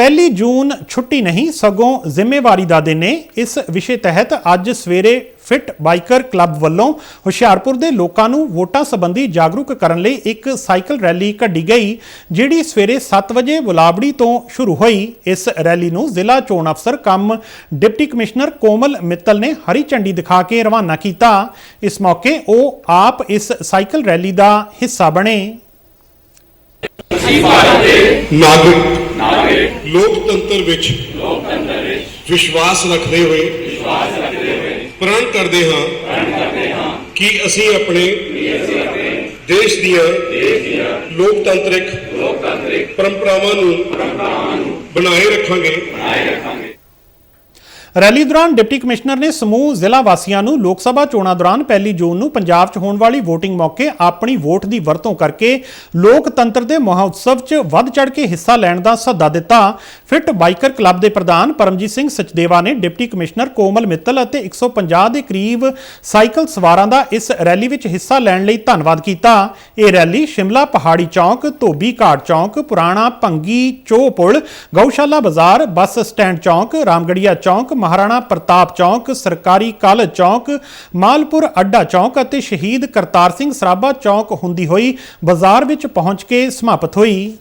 ਪਹਿਲੀ ਜੂਨ ਛੁੱਟੀ ਨਹੀਂ, ਸਗੋਂ ਜ਼ਿੰਮੇਵਾਰੀ ਦਾ ਦਿਨ ਹੈ ਇਸ ਵਿਸ਼ੇ ਤਹਿਤ ਅੱਜ ਸਵੇਰੇ ਫਿਟ ਬਾਈਕਰ ਕਲੱਬ ਵੱਲੋਂ ਹੁਸ਼ਿਆਰਪੁਰ ਦੇ ਲੋਕਾਂ ਨੂੰ ਵੋਟਾਂ ਸੰਬੰਧੀ ਜਾਗਰੂਕ ਕਰਨ ਲਈ ਇੱਕ ਸਾਈਕਲ ਰੈਲੀ ਕੱਢੀ ਗਈ, ਜਿਹੜੀ ਸਵੇਰੇ 7 ਵਜੇ ਬੁਲਾਬੜੀ ਤੋਂ ਸ਼ੁਰੂ ਹੋਈ। ਇਸ ਰੈਲੀ ਨੂੰ ਜ਼ਿਲ੍ਹਾ ਚੋਣ ਅਫਸਰ ਕੰਮ ਡਿਪਟੀ ਕਮਿਸ਼ਨਰ ਕੋਮਲ ਮਿੱਤਲ ਨੇ ਹਰੀ ਝੰਡੀ ਦਿਖਾ ਕੇ ਰਵਾਨਾ ਕੀਤਾ। ਇਸ ਮੌਕੇ ਉਹ ਆਪ ਇਸ ਸਾਈਕਲ ਰੈਲੀ ਦਾ ਹਿੱਸਾ ਬਣੇ। ਨਾਗਰਿਕ। ਲੋਕਤੰਤਰ ਵਿੱਚ ਵਿਸ਼ਵਾਸ ਰੱਖਦੇ ਹੋਏ ਪ੍ਰਣ ਕਰਦੇ ਹਾਂ ਕਿ ਅਸੀਂ ਆਪਣੇ ਦੇਸ਼ ਦੀਆਂ ਲੋਕਤੰਤਰਿਕ ਪਰੰਪਰਾਵਾਂ ਨੂੰ ਬਣਾਏ ਰੱਖਾਂਗੇ। ਰੈਲੀ ਦੌਰਾਨ ਡਿਪਟੀ ਕਮਿਸ਼ਨਰ ਨੇ ਸਮੂਹ ਜ਼ਿਲ੍ਹਾ ਵਾਸੀਆਂ ਨੂੰ ਲੋਕ ਸਭਾ ਚੋਣਾਂ ਦੌਰਾਨ ਪਹਿਲੀ ਜੂਨ ਨੂੰ ਪੰਜਾਬ 'ਚ ਹੋਣ ਵਾਲੀ VOTING ਮੌਕੇ ਆਪਣੀ ਵੋਟ ਦੀ ਵਰਤੋਂ ਕਰਕੇ ਲੋਕਤੰਤਰ ਦੇ ਮਹੋਤਸਵ 'ਚ ਵੱਧ ਚੜ ਕੇ ਹਿੱਸਾ ਲੈਣ ਦਾ ਸੱਦਾ ਦਿੱਤਾ। ਫਿਟ ਬਾਈਕਰ ਕਲੱਬ ਦੇ ਪ੍ਰਧਾਨ ਪਰਮਜੀਤ ਸਿੰਘ ਸਚਦੇਵਾ ਨੇ ਡਿਪਟੀ ਕਮਿਸ਼ਨਰ ਕੋਮਲ ਮਿੱਤਲ ਅਤੇ 150 ਦੇ ਕਰੀਬ ਸਾਈਕਲ ਸਵਾਰਾਂ ਦਾ ਇਸ ਰੈਲੀ ਵਿੱਚ ਹਿੱਸਾ ਲੈਣ ਲਈ ਧੰਨਵਾਦ ਕੀਤਾ। ਇਹ ਰੈਲੀ ਸ਼ਿਮਲਾ ਪਹਾੜੀ ਚੌਂਕ, ਧੋਬੀ ਘਾਟ ਚੌਂਕ, ਪੁਰਾਣਾ ਭੰਗੀ ਚੋਹ ਪੁਲ, ਗਊਸ਼ਾਲਾ ਬਾਜ਼ਾਰ, ਬੱਸ ਸਟੈਂਡ ਚੌਂਕ ਰਾਮਗੜੀਆ ਚੌਂਕ ਮਹਾਰਾਣਾ ਪ੍ਰਤਾਪ ਚੌਂਕ, ਸਰਕਾਰੀ ਕਾਲਜ ਚੌਂਕ, ਮਾਲਪੁਰ ਅੱਡਾ ਚੌਂਕ ਅਤੇ ਸ਼ਹੀਦ ਕਰਤਾਰ ਸਿੰਘ ਸਰਾਭਾ ਚੌਂਕ ਹੁੰਦੀ ਹੋਈ ਬਾਜ਼ਾਰ ਵਿੱਚ ਪਹੁੰਚ ਕੇ ਸਮਾਪਤ ਹੋਈ।